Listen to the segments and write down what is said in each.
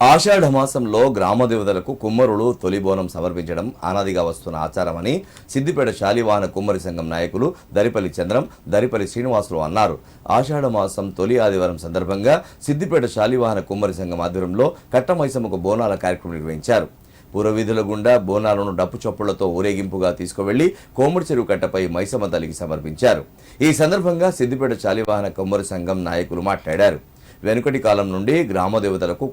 ఆషాఢ మాసంలో గ్రామ దేవతలకు కుమ్మరులు తొలి బోనం సమర్పించడం అనాదిగా వస్తున్న ఆచారమని సిద్దిపేట శాలివాహన కుమ్మరి సంఘం నాయకులు దరిపల్లి చంద్రం దరిపల్లి శ్రీనివాసులు అన్నారు. ఆషాఢ మాసం తొలి ఆదివారం సందర్భంగా సిద్దిపేట శాలివాహన కుమ్మరి సంఘం ఆధ్వర్యంలో కట్టమైసమ్మకు బోనాల కార్యక్రమం నిర్వహించారు. పూర్వవిధుల గుండా బోనాలను డప్పు చప్పుళ్ళతో ఊరేగింపుగా తీసుకువెళ్ళి కోమడి చెరువు కట్టపై మైసమ్మ తల్లికి సమర్పించారు. ఈ సందర్భంగా సిద్దిపేట చాలివాహన కుమ్మరి సంఘం నాయకులు మాట్లాడారు. వెనుకటి కాలం నుండి గ్రామ దేవతలకు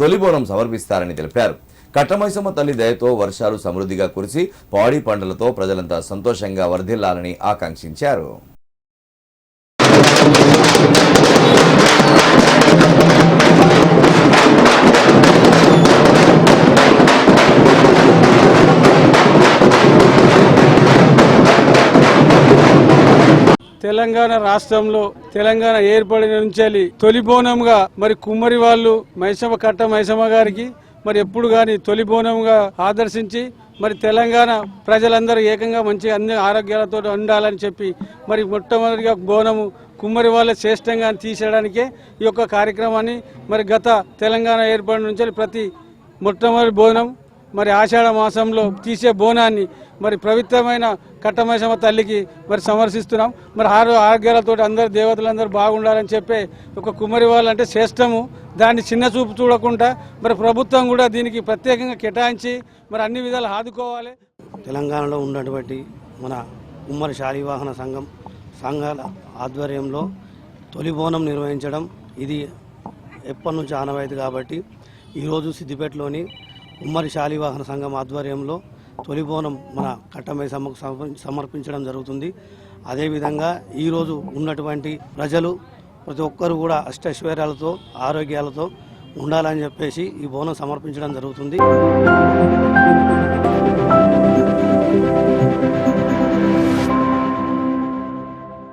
తొలిబోనం సమర్పిస్తారని తెలిపారు. కట్టమైసమ్మ తల్లి దయతో వర్షాలు సమృద్ధిగా కురిసి పాడి పంటలతో ప్రజలంతా సంతోషంగా వర్ధిల్లాలని ఆకాంక్షించారు. తెలంగాణ రాష్ట్రంలో తెలంగాణ ఏర్పడిన నుంచి తొలి బోనంగా మరి కుమ్మరి వాళ్ళు మైసమ్మ కట్ట మైసమ్మ గారికి మరి ఎప్పుడు కానీ తొలి బోనంగా ఆదర్శించి మరి తెలంగాణ ప్రజలందరూ ఏకంగా మంచి అన్ని ఆరోగ్యాలతో ఉండాలని చెప్పి మరి మొట్టమొదటిగా బోనము కుమ్మరి వాళ్ళ శ్రేష్టంగా తీసేయడానికే ఈ యొక్క కార్యక్రమాన్ని మరి గత తెలంగాణ ఏర్పడిన నుంచి ప్రతి మొట్టమొదటి బోనం మరి ఆషాఢ మాసంలో తీసే బోనాన్ని మరి పవిత్రమైన కట్టమైసమ్మ తల్లికి మరి సమర్శిస్తున్నాం మరి ఆరో ఆరోగ్యాలతో అందరు దేవతలందరూ బాగుండాలని చెప్పే ఒక కుమరి వాళ్ళంటే శ్రేష్టము. దాన్ని చిన్న చూపు చూడకుండా మరి ప్రభుత్వం కూడా దీనికి ప్రత్యేకంగా కేటాయించి మరి అన్ని విధాలు ఆదుకోవాలి. తెలంగాణలో ఉన్నటువంటి మన ఉమ్మడి శాలివాహన సంఘం సంఘాల ఆధ్వర్యంలో తొలి బోనం నిర్వహించడం ఇది ఎప్పటి నుంచి ఆనవాయితీ కాబట్టి ఈరోజు సిద్దిపేటలోని ఉమ్మడి శాలివాహన సంఘం ఆధ్వర్యంలో తొలి బోనం మన కట్టమైసమ్మకు సమర్ప- సమర్పించడం జరుగుతుంది. అదేవిధంగా ఈరోజు ఉన్నటువంటి ప్రజలు ప్రతి ఒక్కరు కూడా అష్టైశ్వర్యాలతో ఆరోగ్యాలతో ఉండాలని చెప్పేసి ఈ బోనం సమర్పించడం జరుగుతుంది.